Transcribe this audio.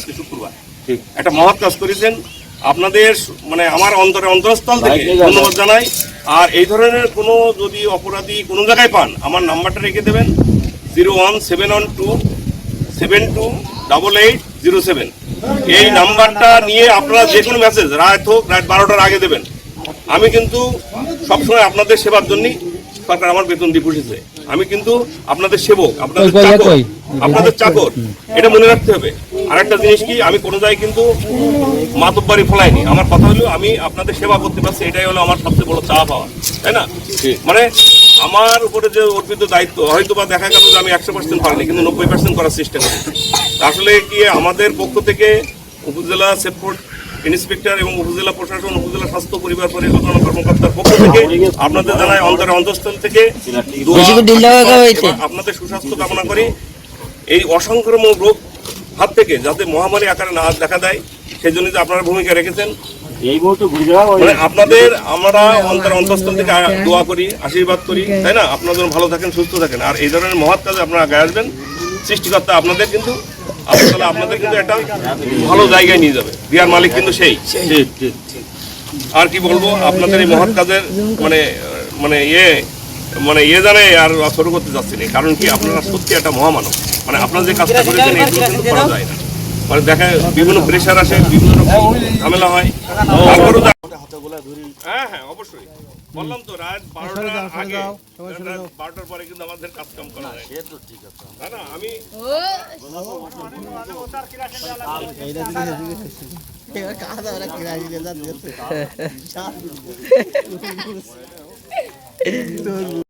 আজকে শুক্রবার। একটা মহৎ কাজ করেছেন। আপনাদের মানে আমার অন্তরে অন্তরস্থল থেকে ধন্যবাদ জানাই। আর এই ধরনের কোনো যদি অপরাধী কোনো জায়গায় পান আমার নাম্বারটা রেখে দেবেন। Zero one seven one two seven two double eight zero seven. এই নাম্বারটা নিয়ে আপনারা যে কোনো মেসেজ রাত হোক রাত বারোটার আগে দেবেন। আমি কিন্তু সবসময় আপনাদের সেবার জন্যই সরকার আমার বেতন দিয়ে পুষেছে আমি কিন্তু আপনাদের সেবক আপনাদের চাকর আপনাদের চাকর। এটা মনে রাখতে হবে। আর একটা জিনিস কি আমি কোনো জায়গায় কিন্তু মাতব্বারি ফলাইনি। আমার কথা হলো আমি আপনাদের সেবা করতে পারছি এটাই হলো আমার সবচেয়ে বড় চাওয়া পাওয়া তাই না? মানে আমার উপরে যে অর্পিত দায়িত্ব হয়তো বা দেখা গেল যে আমি একশো পার্সেন্ট পারিনি কিন্তু নব্বই পার্সেন্ট করার চেষ্টা করি আসলে কি আমাদের পক্ষ থেকে উপজেলা সেফোর্ট ইন্সপেক্টর এবং উপজেলা প্রশাসন উপজেলা স্বাস্থ্য পরিবার পরিকল্পনা কর্মকর্তার পক্ষ থেকে আপনাদের জানাই অন্তরে অন্তঃস্থল থেকে আপনাদের সুস্বাস্থ্য কামনা করি। এই অসংক্রামক রোগ হাত থেকে যাতে মহামারী আকারে না দেখা দেয় সেই জন্য যে আপনারা ভূমিকা রেখেছেন। এই মুহূর্তে মানে আপনাদের আমরা অন্তর অন্তঃস্থল থেকে দোয়া করি আশীর্বাদ করি তাই না? আপনারা যেন ভালো থাকেন সুস্থ থাকেন। আর এই ধরনের মহৎ কাজে আপনারা আগে আসবেন। সৃষ্টিকর্তা আপনাদের কিন্তু আল্লাহ আপনাদের কিন্তু একটা ভালো জায়গায় নিয়ে যাবে। বিয়ার মালিক কিন্তু সেই। আর কি বলব আপনাদের এই মহৎ কাজের মানে মানে ইয়ে মানে ইয়ে জানে আর শুরু করতে যাচ্ছি না। কারণ কি আপনারা সত্যি একটা মহামানব। মানে আপনারা যে কাজটা করেছেন এগুলো কিন্তু করা যায় না। মানে দেখা বিভিন্ন প্রেশার আসে বিভিন্ন রকম ঝামেলা হয়। তারপরেও হ্যাঁ হ্যাঁ অবশ্যই। বললাম তো রাত বারোটার আগে বারোটার পরে কিন্তু আমাদের কাজ কাম করা যায়। না না আমি কাজ আমরা কিরাই দিয়ে যাচ্ছে